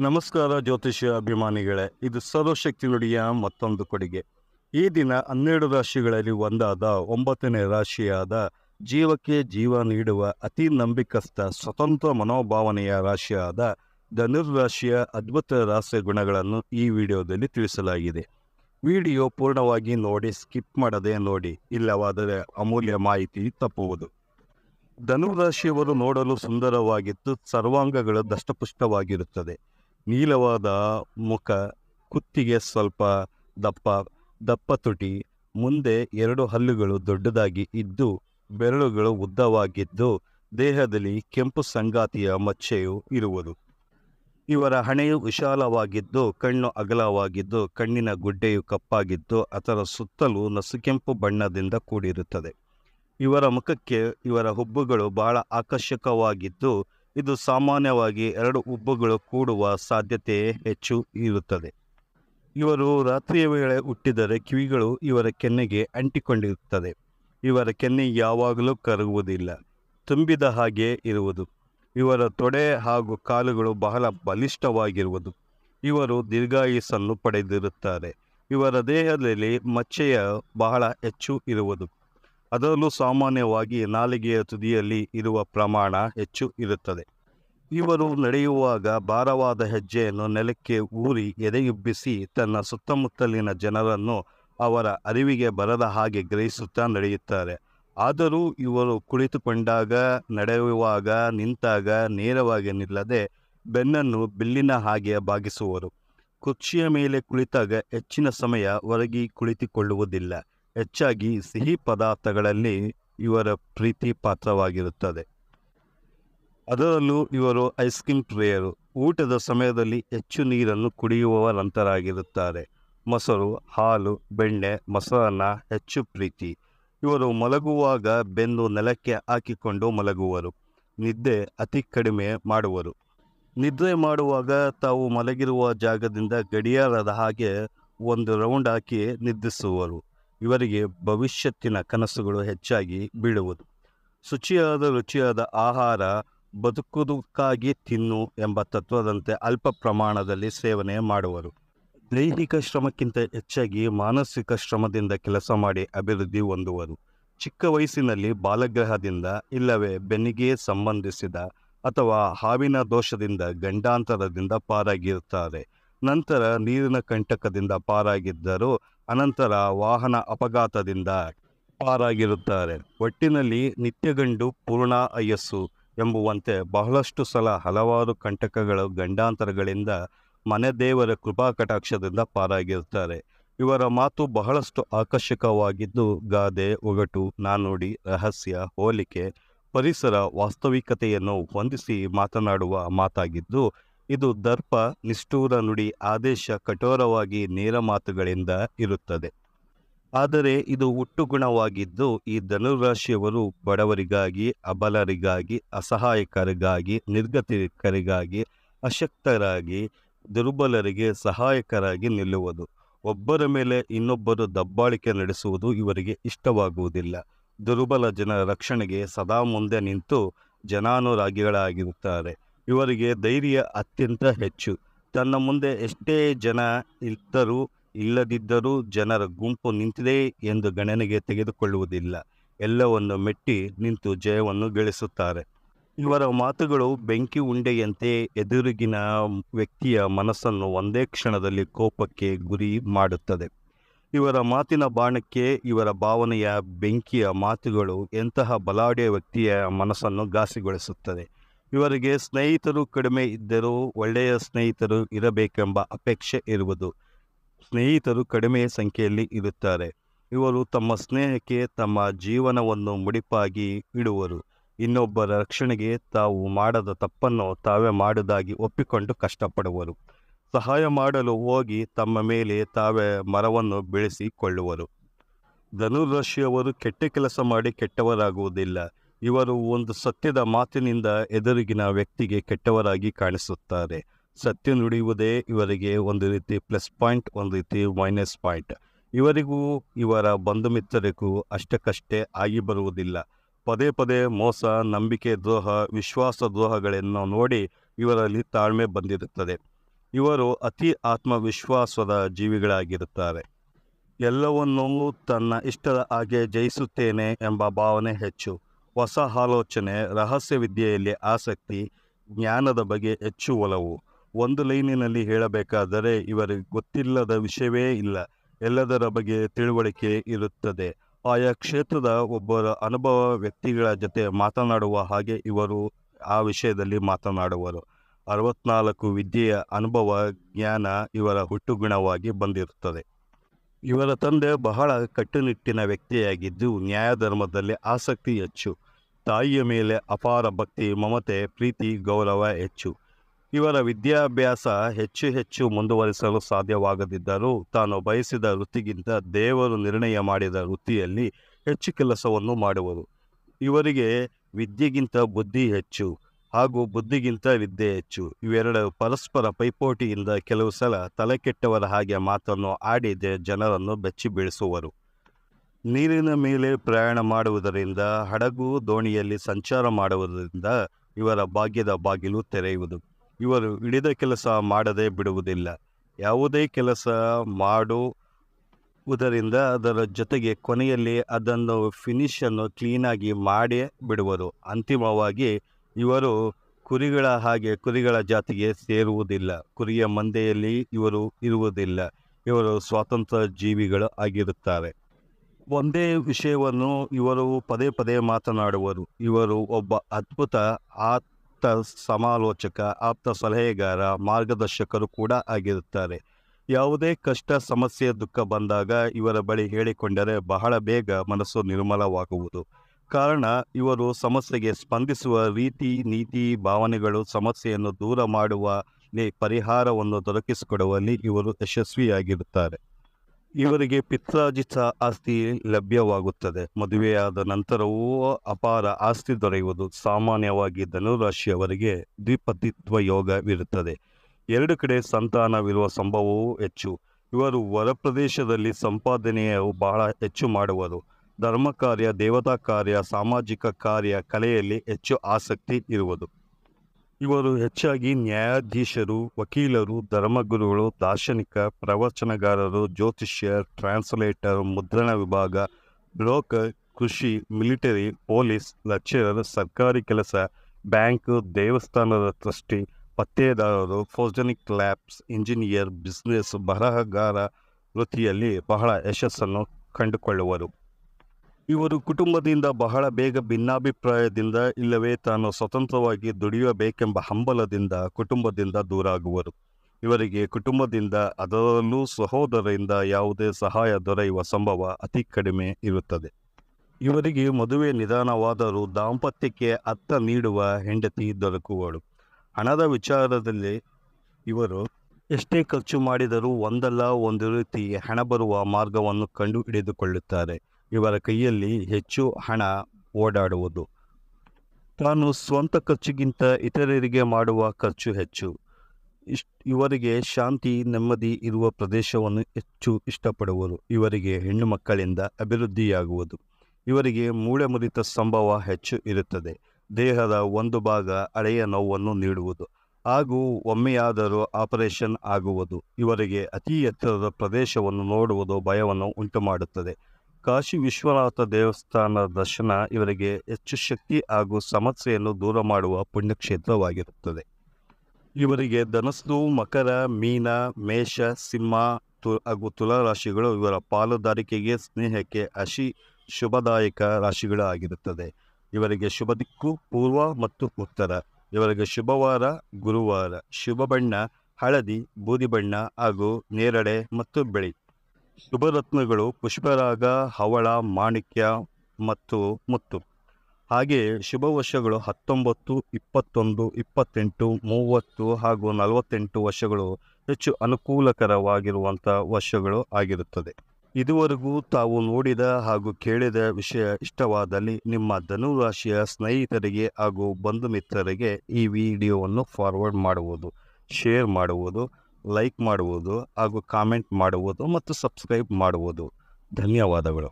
ನಮಸ್ಕಾರ ಜ್ಯೋತಿಷ್ಯ ಅಭಿಮಾನಿಗಳೇ, ಇದು ಸರ್ವಶಕ್ತಿ ನುಡಿಯ ಮತ್ತೊಂದು ಕೊಡುಗೆ. ಈ ದಿನ ಹನ್ನೆರಡು ರಾಶಿಗಳಲ್ಲಿ ಒಂದಾದ ಒಂಬತ್ತನೇ ರಾಶಿಯಾದ ಜೀವಕ್ಕೆ ಜೀವ ನೀಡುವ ಅತಿ ನಂಬಿಕಸ್ಥ ಸ್ವತಂತ್ರ ಮನೋಭಾವನೆಯ ರಾಶಿಯಾದ ಧನುರ್ರಾಶಿಯ ಅದ್ಭುತ ರಾಸ್ಯ ಗುಣಗಳನ್ನು ಈ ವಿಡಿಯೋದಲ್ಲಿ ತಿಳಿಸಲಾಗಿದೆ. ವಿಡಿಯೋ ಪೂರ್ಣವಾಗಿ ನೋಡಿ, ಸ್ಕಿಪ್ ಮಾಡದೆ ನೋಡಿ, ಇಲ್ಲವಾದರೆ ಅಮೂಲ್ಯ ಮಾಹಿತಿ ತಪ್ಪುವುದು. ಧನುರಾಶಿಯವರು ನೋಡಲು ಸುಂದರವಾಗಿದ್ದು ಸರ್ವಾಂಗಗಳು ದಷ್ಟಪುಷ್ಟವಾಗಿರುತ್ತದೆ. ನೀಲವಾದ ಮುಖ, ಕುತ್ತಿಗೆ ಸ್ವಲ್ಪ ದಪ್ಪ ದಪ್ಪ ತುಟಿ, ಮುಂದೆ ಎರಡು ಹಲ್ಲುಗಳು ದೊಡ್ಡದಾಗಿ ಇದ್ದು, ಬೆರಳುಗಳು ಉದ್ದವಾಗಿದ್ದು, ದೇಹದಲ್ಲಿ ಕೆಂಪು ಸಂಗಾತಿಯ ಮಚ್ಚೆಯು ಇರುವುದು. ಇವರ ಹಣೆಯು ವಿಶಾಲವಾಗಿದ್ದು, ಕಣ್ಣು ಅಗಲವಾಗಿದ್ದು, ಕಣ್ಣಿನ ಗುಡ್ಡೆಯು ಕಪ್ಪಾಗಿದ್ದು, ಅದರ ಸುತ್ತಲೂ ನಸುಕೆಂಪು ಬಣ್ಣದಿಂದ ಕೂಡಿರುತ್ತದೆ. ಇವರ ಮುಖಕ್ಕೆ ಇವರ ಹುಬ್ಬುಗಳು ಬಹಳ ಆಕರ್ಷಕವಾಗಿದ್ದು ಇದು ಸಾಮಾನ್ಯವಾಗಿ ಎರಡು ಉಬ್ಬುಗಳು ಕೂಡುವ ಸಾಧ್ಯತೆ ಹೆಚ್ಚು ಇರುತ್ತದೆ. ಇವರು ರಾತ್ರಿಯ ವೇಳೆ ಹುಟ್ಟಿದರೆ ಕಿವಿಗಳು ಇವರ ಕೆನ್ನೆಗೆ ಅಂಟಿಕೊಂಡಿರುತ್ತದೆ. ಇವರ ಕೆನ್ನೆ ಯಾವಾಗಲೂ ಕರಗುವುದಿಲ್ಲ, ತುಂಬಿದ ಹಾಗೆ ಇರುವುದು. ಇವರ ತೊಡೆ ಹಾಗೂ ಕಾಲುಗಳು ಬಹಳ ಬಲಿಷ್ಠವಾಗಿರುವುದು. ಇವರು ದೀರ್ಘಾಯುಸನ್ನು ಪಡೆದಿರುತ್ತಾರೆ. ಇವರ ದೇಹದಲ್ಲಿ ಮಚ್ಚೆಯ ಬಹಳ ಹೆಚ್ಚು ಇರುವುದು. ಅದರಲ್ಲೂ ಸಾಮಾನ್ಯವಾಗಿ ನಾಲಿಗೆಯ ತುದಿಯಲ್ಲಿ ಇರುವ ಪ್ರಮಾಣ ಹೆಚ್ಚು ಇರುತ್ತದೆ. ಇವರು ನಡೆಯುವಾಗ ಭಾರವಾದ ಹೆಜ್ಜೆಯನ್ನು ನೆಲಕ್ಕೆ ಊರಿ ಎದೆಯುಬ್ಬಿಸಿ ತನ್ನ ಸುತ್ತಮುತ್ತಲಿನ ಜನರನ್ನು ಅವರ ಅರಿವಿಗೆ ಬರದ ಹಾಗೆ ಗ್ರಹಿಸುತ್ತಾ ನಡೆಯುತ್ತಾರೆ. ಆದರೂ ಇವರು ಕುಳಿತುಕೊಂಡಾಗ, ನಡೆಯುವಾಗ, ನಿಂತಾಗ ನೇರವಾಗಿ ನಿಲ್ಲದೆ ಬೆನ್ನನ್ನು ಬಿಲ್ಲಿನ ಹಾಗೆ ಬಾಗಿಸುವರು. ಕುರ್ಚಿಯ ಮೇಲೆ ಕುಳಿತಾಗ ಹೆಚ್ಚಿನ ಸಮಯ ಹೊರಗಿ ಕುಳಿತುಕೊಳ್ಳುವುದಿಲ್ಲ. ಹೆಚ್ಚಾಗಿ ಸಿಹಿ ಪದಾರ್ಥಗಳಲ್ಲಿ ಇವರ ಪ್ರೀತಿ ಪಾತ್ರವಾಗಿರುತ್ತದೆ. ಅದರಲ್ಲೂ ಇವರು ಐಸ್ ಕ್ರೀಮ್ ಪ್ರಿಯರು. ಊಟದ ಸಮಯದಲ್ಲಿ ಹೆಚ್ಚು ನೀರನ್ನು ಕುಡಿಯುವವರಂತರಾಗಿರುತ್ತಾರೆ ಮೊಸರು, ಹಾಲು, ಬೆಣ್ಣೆ, ಮೊಸರನ್ನ ಹೆಚ್ಚು ಪ್ರೀತಿ. ಇವರು ಮಲಗುವಾಗ ಬೆನ್ನು ನೆಲಕ್ಕೆ ಹಾಕಿಕೊಂಡು ಮಲಗುವರು. ನಿದ್ದೆ ಅತಿ ಕಡಿಮೆ ಮಾಡುವರು. ನಿದ್ರೆ ಮಾಡುವಾಗ ತಾವು ಮಲಗಿರುವ ಜಾಗದಿಂದ ಗಡಿಯಾರದ ಹಾಗೆ ಒಂದು ರೌಂಡ್ ಹಾಕಿ ನಿದ್ರಿಸುವರು. ಇವರಿಗೆ ಭವಿಷ್ಯತ್ತಿನ ಕನಸುಗಳು ಹೆಚ್ಚಾಗಿ ಬೀಳುವುದು. ಶುಚಿಯಾದ ರುಚಿಯಾದ ಆಹಾರ ಬದುಕುವುದಕ್ಕಾಗಿ ತಿನ್ನು ಎಂಬ ತತ್ವದಂತೆ ಅಲ್ಪ ಪ್ರಮಾಣದಲ್ಲಿ ಸೇವನೆ ಮಾಡುವರು. ದೈಹಿಕ ಶ್ರಮಕ್ಕಿಂತ ಹೆಚ್ಚಾಗಿ ಮಾನಸಿಕ ಶ್ರಮದಿಂದ ಕೆಲಸ ಮಾಡಿ ಅಭಿವೃದ್ಧಿ ಹೊಂದುವರು. ಚಿಕ್ಕ ವಯಸ್ಸಿನಲ್ಲಿ ಬಾಲಗ್ರಹದಿಂದ ಇಲ್ಲವೇ ಬೆನ್ನಿಗೆ ಸಂಬಂಧಿಸಿದ ಅಥವಾ ಹಾವಿನ ದೋಷದಿಂದ ಗಂಡಾಂತರದಿಂದ ಪಾರಾಗಿರುತ್ತಾರೆ. ನಂತರ ನೀರಿನ ಕಂಟಕದಿಂದ ಪಾರಾಗಿದ್ದರೂ ಅನಂತರ ವಾಹನ ಅಪಘಾತದಿಂದ ಪಾರಾಗಿರುತ್ತಾರೆ. ಒಟ್ಟಿನಲ್ಲಿ ನಿತ್ಯಗಂಡು ಪೂರ್ಣ ಅಯಸ್ಸು ಎಂಬುವಂತೆ ಬಹಳಷ್ಟು ಸಲ ಹಲವಾರು ಕಂಟಕಗಳು ಗಂಡಾಂತರಗಳಿಂದ ಮನೆ ದೇವರ ಕೃಪಾ ಕಟಾಕ್ಷದಿಂದ ಪಾರಾಗಿರುತ್ತಾರೆ. ಇವರ ಮಾತು ಬಹಳಷ್ಟು ಆಕರ್ಷಕವಾಗಿದ್ದು ಗಾದೆ, ಒಗಟು, ನಾನುಡಿ, ರಹಸ್ಯ, ಹೋಲಿಕೆ, ಪರಿಸರ ವಾಸ್ತವಿಕತೆಯನ್ನು ಹೊಂದಿಸಿ ಮಾತನಾಡುವ ಮಾತಾಗಿದ್ದು ಇದು ದರ್ಪ, ನಿಷ್ಠೂರ ನುಡಿ, ಆದೇಶ, ಕಠೋರವಾಗಿ ನೇರ ಮಾತುಗಳಿಂದ ಇರುತ್ತದೆ. ಆದರೆ ಇದು ಹುಟ್ಟುಗುಣವಾಗಿದ್ದು ಈ ಧನುರಾಶಿಯವರು ಬಡವರಿಗಾಗಿ, ಅಬಲರಿಗಾಗಿ, ಅಸಹಾಯಕರಿಗಾಗಿ, ನಿರ್ಗತಿಕರಿಗಾಗಿ, ಅಶಕ್ತರಾಗಿ, ದುರ್ಬಲರಿಗೆ ಸಹಾಯಕರಾಗಿ ನಿಲ್ಲುವುದು. ಒಬ್ಬರ ಮೇಲೆ ಇನ್ನೊಬ್ಬರು ದಬ್ಬಾಳಿಕೆ ನಡೆಸುವುದು ಇವರಿಗೆ ಇಷ್ಟವಾಗುವುದಿಲ್ಲ. ದುರ್ಬಲ ಜನರ ರಕ್ಷಣೆಗೆ ಸದಾ ಮುಂದೆ ನಿಂತು ಜನಾನುರಾಗಿಗಳಾಗಿರುತ್ತಾರೆ. ಇವರಿಗೆ ಧೈರ್ಯ ಅತ್ಯಂತ ಹೆಚ್ಚು. ತನ್ನ ಮುಂದೆ ಎಷ್ಟೇ ಜನ ಇದ್ದರೂ, ಇಲ್ಲದಿದ್ದರೂ ಜನರ ಗುಂಪು ನಿಂತಿದೆ ಎಂದು ಗಣನೆಗೆ ತೆಗೆದುಕೊಳ್ಳುವುದಿಲ್ಲ. ಎಲ್ಲವನ್ನು ಮೆಟ್ಟಿ ನಿಂತು ಜಯವನ್ನು ಗಳಿಸುತ್ತಾರೆ. ಇವರ ಮಾತುಗಳು ಬೆಂಕಿ ಉಂಡೆಯಂತೆ ಎದುರಿಗಿನ ವ್ಯಕ್ತಿಯ ಮನಸ್ಸನ್ನು ಒಂದೇ ಕ್ಷಣದಲ್ಲಿ ಕೋಪಕ್ಕೆ ಗುರಿ ಮಾಡುತ್ತದೆ. ಇವರ ಮಾತಿನ ಬಾಣಕ್ಕೆ ಇವರ ಭಾವನೆಯ ಬೆಂಕಿಯ ಮಾತುಗಳು ಎಂತಹ ಬಲಾಢ್ಯ ವ್ಯಕ್ತಿಯ ಮನಸ್ಸನ್ನು ಘಾಸಿಗೊಳಿಸುತ್ತದೆ. ಇವರಿಗೆ ಸ್ನೇಹಿತರು ಕಡಿಮೆ ಇದ್ದರೂ ಒಳ್ಳೆಯ ಸ್ನೇಹಿತರು ಇರಬೇಕೆಂಬ ಅಪೇಕ್ಷೆ ಇರುವುದು. ಸ್ನೇಹಿತರು ಕಡಿಮೆ ಸಂಖ್ಯೆಯಲ್ಲಿ ಇರುತ್ತಾರೆ. ಇವರು ತಮ್ಮ ಸ್ನೇಹಕ್ಕೆ ತಮ್ಮ ಜೀವನವನ್ನು ಮುಡಿಪಾಗಿ ಇಡುವರು. ಇನ್ನೊಬ್ಬರ ರಕ್ಷಣೆಗೆ ತಾವು ಮಾಡದ ತಪ್ಪನ್ನು ತಾವೇ ಮಾಡುವುದಾಗಿ ಒಪ್ಪಿಕೊಂಡು ಕಷ್ಟಪಡುವರು. ಸಹಾಯ ಮಾಡಲು ಹೋಗಿ ತಮ್ಮ ಮೇಲೆ ತಾವೇ ಮರವನ್ನು ಬೆಳೆಸಿಕೊಳ್ಳುವರು. ಧನುರಾಶಿಯವರು ಕೆಟ್ಟ ಕೆಲಸ ಮಾಡಿ ಕೆಟ್ಟವರಾಗುವುದಿಲ್ಲ. ಇವರು ಒಂದು ಸತ್ಯದ ಮಾತಿನಿಂದ ಎದುರಿಗಿನ ವ್ಯಕ್ತಿಗೆ ಕೆಟ್ಟವರಾಗಿ ಕಾಣಿಸುತ್ತಾರೆ. ಸತ್ಯ ನುಡಿಯುವುದೇ ಇವರಿಗೆ ಒಂದು ರೀತಿ ಪ್ಲಸ್ ಪಾಯಿಂಟ್, ಒಂದು ರೀತಿ ಮೈನಸ್ ಪಾಯಿಂಟ್. ಇವರಿಗೂ, ಇವರ ಬಂಧು ಮಿತ್ರರಿಗೂ ಅಷ್ಟಕ್ಕಷ್ಟೇ ಆಗಿ ಬರುವುದಿಲ್ಲ. ಪದೇ ಪದೇ ಮೋಸ, ನಂಬಿಕೆ ದ್ರೋಹ, ವಿಶ್ವಾಸ ದ್ರೋಹಗಳನ್ನು ನೋಡಿ ಇವರಲ್ಲಿ ತಾಳ್ಮೆ ಬಂದಿರುತ್ತದೆ. ಇವರು ಅತಿ ಆತ್ಮವಿಶ್ವಾಸದ ಜೀವಿಗಳಾಗಿರುತ್ತಾರೆ. ಎಲ್ಲವನ್ನೂ ತನ್ನ ಇಷ್ಟದ ಹಾಗೆ ಜಯಿಸುತ್ತೇನೆ ಎಂಬ ಭಾವನೆ ಹೆಚ್ಚು. ಹೊಸ ಆಲೋಚನೆ ರಹಸ್ಯ ವಿದ್ಯೆಯಲ್ಲಿ ಆಸಕ್ತಿ, ಜ್ಞಾನದ ಬಗ್ಗೆ ಹೆಚ್ಚು ಒಲವು. ಒಂದು ಲೈನಿನಲ್ಲಿ ಹೇಳಬೇಕಾದರೆ, ಇವರಿಗೆ ಗೊತ್ತಿಲ್ಲದ ವಿಷಯವೇ ಇಲ್ಲ. ಎಲ್ಲದರ ಬಗ್ಗೆ ತಿಳುವಳಿಕೆ ಇರುತ್ತದೆ. ಆಯಾ ಕ್ಷೇತ್ರದ ಒಬ್ಬರ ಅನುಭವ, ವ್ಯಕ್ತಿಗಳ ಜೊತೆ ಮಾತನಾಡುವ ಹಾಗೆ ಇವರು ಆ ವಿಷಯದಲ್ಲಿ ಮಾತನಾಡುವರು. ಅರವತ್ನಾಲ್ಕು ವಿದ್ಯೆಯ ಅನುಭವ, ಜ್ಞಾನ ಇವರ ಹುಟ್ಟುಗುಣವಾಗಿ ಬಂದಿರುತ್ತದೆ. ಇವರ ತಂದೆ ಬಹಳ ಕಟ್ಟುನಿಟ್ಟಿನ ವ್ಯಕ್ತಿಯಾಗಿದ್ದು, ನ್ಯಾಯಧರ್ಮದಲ್ಲಿ ಆಸಕ್ತಿ ಹೆಚ್ಚು. ತಾಯಿಯ ಮೇಲೆ ಅಪಾರ ಭಕ್ತಿ, ಮಮತೆ, ಪ್ರೀತಿ, ಗೌರವ ಹೆಚ್ಚು. ಇವರ ವಿದ್ಯಾಭ್ಯಾಸ ಹೆಚ್ಚು ಹೆಚ್ಚು ಮುಂದುವರಿಸಲು ಸಾಧ್ಯವಾಗದಿದ್ದರೂ ತಾನು ಬಯಸಿದ ವೃತ್ತಿಗಿಂತ ದೇವರು ನಿರ್ಣಯ ಮಾಡಿದ ವೃತ್ತಿಯಲ್ಲಿ ಹೆಚ್ಚು ಕೆಲಸವನ್ನು ಮಾಡುವರು. ಇವರಿಗೆ ವಿದ್ಯೆಗಿಂತ ಬುದ್ಧಿ ಹೆಚ್ಚು ಹಾಗೂ ಬುದ್ಧಿಗಿಂತ ವಿದ್ಯೆ ಹೆಚ್ಚು. ಇವೆರಡು ಪರಸ್ಪರ ಪೈಪೋಟಿಯಿಂದ ಕೆಲವು ಸಲ ತಲೆಕೆಟ್ಟವರ ಹಾಗೆ ಮಾತನ್ನು ಆಡಿದೆ ಜನರನ್ನು ಬೆಚ್ಚಿ ಬೀಳಿಸುವರು ನೀರಿನ ಮೇಲೆ ಪ್ರಯಾಣ ಮಾಡುವುದರಿಂದ, ಹಡಗು ದೋಣಿಯಲ್ಲಿ ಸಂಚಾರ ಮಾಡುವುದರಿಂದ ಇವರ ಭಾಗ್ಯದ ಬಾಗಿಲು ತೆರೆಯುವುದು. ಇವರು ಹಿಡಿದ ಕೆಲಸ ಮಾಡದೆ ಬಿಡುವುದಿಲ್ಲ. ಯಾವುದೇ ಕೆಲಸ ಮಾಡುವುದರಿಂದ ಅದರ ಜೊತೆಗೆ ಕೊನೆಯಲ್ಲಿ ಅದನ್ನು ಫಿನಿಶನ್ನು ಕ್ಲೀನಾಗಿ ಮಾಡಿ ಬಿಡುವರು. ಅಂತಿಮವಾಗಿ ಇವರು ಕುರಿಗಳ ಹಾಗೆ ಕುರಿಗಳ ಜಾತಿಗೆ ಸೇರುವುದಿಲ್ಲ. ಕುರಿಯ ಮಂದೆಯಲ್ಲಿ ಇವರು ಇರುವುದಿಲ್ಲ. ಇವರು ಸ್ವಾತಂತ್ರ್ಯ ಜೀವಿಗಳು ಆಗಿರುತ್ತಾರೆ. ಒಂದೇ ವಿಷಯವನ್ನು ಇವರು ಪದೇ ಪದೇ ಮಾತನಾಡುವರು. ಇವರು ಒಬ್ಬ ಅದ್ಭುತ, ಆಪ್ತ ಸಮಾಲೋಚಕ, ಆಪ್ತ ಸಲಹೆಗಾರ, ಮಾರ್ಗದರ್ಶಕರು ಕೂಡ ಆಗಿರುತ್ತಾರೆ. ಯಾವುದೇ ಕಷ್ಟ, ಸಮಸ್ಯೆ, ದುಃಖ ಬಂದಾಗ ಇವರ ಬಳಿ ಹೇಳಿಕೊಂಡರೆ ಬಹಳ ಬೇಗ ಮನಸ್ಸು ನಿರ್ಮಲವಾಗುವುದು. ಕಾರಣ, ಇವರು ಸಮಸ್ಯೆಗೆ ಸ್ಪಂದಿಸುವ ರೀತಿ, ನೀತಿ, ಭಾವನೆಗಳು ಸಮಸ್ಯೆಯನ್ನು ದೂರ ಮಾಡುವ ಪರಿಹಾರವನ್ನು ದೊರಕಿಸಿಕೊಡುವಲ್ಲಿ ಇವರು ಯಶಸ್ವಿಯಾಗಿರುತ್ತಾರೆ. ಇವರಿಗೆ ಪಿತ್ರಾಜಿತ ಆಸ್ತಿ ಲಭ್ಯವಾಗುತ್ತದೆ. ಮದುವೆಯಾದ ನಂತರವೂ ಅಪಾರ ಆಸ್ತಿ ದೊರೆಯುವುದು ಸಾಮಾನ್ಯವಾಗಿ ಧನುರಾಶಿಯವರಿಗೆ ದ್ವಿಪತಿತ್ವ ಯೋಗವಿರುತ್ತದೆ. ಎರಡು ಕಡೆ ಸಂತಾನವಿರುವ ಸಂಭವವೂ ಹೆಚ್ಚು. ಇವರು ಹೊರಪ್ರದೇಶದಲ್ಲಿ ಸಂಪಾದನೆಯು ಬಹಳ ಹೆಚ್ಚು ಮಾಡುವರು. ಧರ್ಮ ಕಾರ್ಯ, ದೇವತಾ ಕಾರ್ಯ, ಸಾಮಾಜಿಕ ಕಾರ್ಯ, ಕಲೆಯಲ್ಲಿ ಹೆಚ್ಚು ಆಸಕ್ತಿ ಇರುವುದು. ಇವರು ಹೆಚ್ಚಾಗಿ ನ್ಯಾಯಾಧೀಶರು, ವಕೀಲರು, ಧರ್ಮಗುರುಗಳು, ದಾರ್ಶನಿಕ, ಪ್ರವಚನಗಾರರು, ಜ್ಯೋತಿಷ್ಯ, ಟ್ರಾನ್ಸ್ಲೇಟರ್, ಮುದ್ರಣ ವಿಭಾಗ, ಬ್ರೋಕರ್, ಕೃಷಿ, ಮಿಲಿಟರಿ, ಪೊಲೀಸ್ ಲೆಕ್ಚರರ್ ಸರ್ಕಾರಿ ಕೆಲಸ, ಬ್ಯಾಂಕ್, ದೇವಸ್ಥಾನದ ಟ್ರಸ್ಟಿ, ಪತ್ತೇದಾರರು, ಫೋರ್ಜನಿಕ್ ಲ್ಯಾಬ್ಸ್, ಇಂಜಿನಿಯರ್, ಬಿಸ್ನೆಸ್, ಬರಹಗಾರ ವೃತ್ತಿಯಲ್ಲಿ ಬಹಳ ಯಶಸ್ಸನ್ನು ಕಂಡುಕೊಳ್ಳುವರು. ಇವರು ಕುಟುಂಬದಿಂದ ಬಹಳ ಬೇಗ ಭಿನ್ನಾಭಿಪ್ರಾಯದಿಂದ ಇಲ್ಲವೇ ತಾನು ಸ್ವತಂತ್ರವಾಗಿ ದುಡಿಯಬೇಕೆಂಬ ಹಂಬಲದಿಂದ ಕುಟುಂಬದಿಂದ ದೂರಾಗುವರು. ಇವರಿಗೆ ಕುಟುಂಬದಿಂದ ಅದರಲ್ಲೂ ಸಹೋದರರಿಂದ ಯಾವುದೇ ಸಹಾಯ ದೊರೆಯುವ ಸಂಭವ ಅತಿ ಕಡಿಮೆ ಇರುತ್ತದೆ. ಇವರಿಗೆ ಮದುವೆ ನಿಧಾನವಾದರೂ ದಾಂಪತ್ಯಕ್ಕೆ ಅರ್ಥ ನೀಡುವ ಹೆಂಡತಿ ದೊರಕುವಳು. ಹಣದ ವಿಚಾರದಲ್ಲಿ ಇವರು ಎಷ್ಟೇ ಖರ್ಚು ಮಾಡಿದರೂ ಒಂದಲ್ಲ ಒಂದು ರೀತಿ ಹಣ ಬರುವ ಮಾರ್ಗವನ್ನು ಕಂಡು ಹಿಡಿದುಕೊಳ್ಳುತ್ತಾರೆ ಇವರ ಕೈಯಲ್ಲಿ ಹೆಚ್ಚು ಹಣ ಓಡಾಡುವುದು. ತಾನು ಸ್ವಂತ ಖರ್ಚಿಗಿಂತ ಇತರರಿಗೆ ಮಾಡುವ ಖರ್ಚು ಹೆಚ್ಚು. ಇಷ್ಟ ಇವರಿಗೆ ಶಾಂತಿ, ನೆಮ್ಮದಿ ಇರುವ ಪ್ರದೇಶವನ್ನು ಹೆಚ್ಚು ಇಷ್ಟಪಡುವರು. ಇವರಿಗೆ ಹೆಣ್ಣು ಮಕ್ಕಳಿಂದ ಅಭಿವೃದ್ಧಿಯಾಗುವುದು. ಇವರಿಗೆ ಮೂಳೆ ಮುರಿತ ಸಂಭವ ಹೆಚ್ಚು ಇರುತ್ತದೆ. ದೇಹದ ಒಂದು ಭಾಗ ಹಳೆಯ ನೋವನ್ನು ನೀಡುವುದು. ಹಾಗೂ ಒಮ್ಮೆಯಾದರೂ ಆಪರೇಷನ್ ಆಗುವುದು. ಇವರಿಗೆ ಅತಿ ಎತ್ತರದ ಪ್ರದೇಶವನ್ನು ನೋಡುವುದು ಭಯವನ್ನು ಉಂಟುಮಾಡುತ್ತದೆ. ಕಾಶಿ ವಿಶ್ವನಾಥ ದೇವಸ್ಥಾನ ದರ್ಶನ ಇವರಿಗೆ ಹೆಚ್ಚು ಶಕ್ತಿ ಹಾಗೂ ಸಮಸ್ಯೆಯನ್ನು ದೂರ ಮಾಡುವ ಪುಣ್ಯಕ್ಷೇತ್ರವಾಗಿರುತ್ತದೆ. ಇವರಿಗೆ ಧನಸ್ಸು, ಮಕರ, ಮೀನ, ಮೇಷ, ಸಿಂಹ ತು, ಹಾಗೂ ತುಲಾ ರಾಶಿಗಳು ಇವರ ಪಾಲುದಾರಿಕೆಗೆ, ಸ್ನೇಹಕ್ಕೆ ಅಶಿ ಶುಭದಾಯಕ ರಾಶಿಗಳು ಆಗಿರುತ್ತದೆ ಇವರಿಗೆ ಶುಭ ದಿಕ್ಕು, ಪೂರ್ವ ಮತ್ತು ಉತ್ತರ. ಇವರಿಗೆ ಶುಭವಾರ, ಗುರುವಾರ. ಶುಭ ಬಣ್ಣ, ಹಳದಿ, ಬೂದಿ ಬಣ್ಣ ಹಾಗೂ ನೇರಳೆ ಮತ್ತು ಬಿಳಿ. ಶುಭರತ್ನಗಳು ಪುಷ್ಪರಾಗ, ಹವಳ, ಮಾಣಿಕ್ಯ ಮತ್ತು ಮುತ್ತು. ಹಾಗೆ ಶುಭ ವರ್ಷಗಳು ಹತ್ತೊಂಬತ್ತು, ಇಪ್ಪತ್ತೊಂದು, ಇಪ್ಪತ್ತೆಂಟು, ಮೂವತ್ತು ಹಾಗೂ ನಲವತ್ತೆಂಟು ವರ್ಷಗಳು ಹೆಚ್ಚು ಅನುಕೂಲಕರವಾಗಿರುವಂಥ ವರ್ಷಗಳು ಆಗಿರುತ್ತದೆ. ಇದುವರೆಗೂ ತಾವು ನೋಡಿದ ಹಾಗೂ ಕೇಳಿದ ವಿಷಯ ಇಷ್ಟವಾದಲ್ಲಿ ನಿಮ್ಮ ಧನುರಾಶಿಯ ಸ್ನೇಹಿತರಿಗೆ ಹಾಗೂ ಬಂಧು ಮಿತ್ರರಿಗೆ ಈ ವಿಡಿಯೋವನ್ನು ಫಾರ್ವರ್ಡ್ ಮಾಡುವುದು ಶೇರ್ ಮಾಡುವುದು ಲೈಕ್ ಮಾಡುವುದು ಹಾಗೂ ಕಾಮೆಂಟ್ ಮಾಡುವುದು ಮತ್ತು ಸಬ್ಸ್ಕ್ರೈಬ್ ಮಾಡುವುದು. ಧನ್ಯವಾದಗಳು.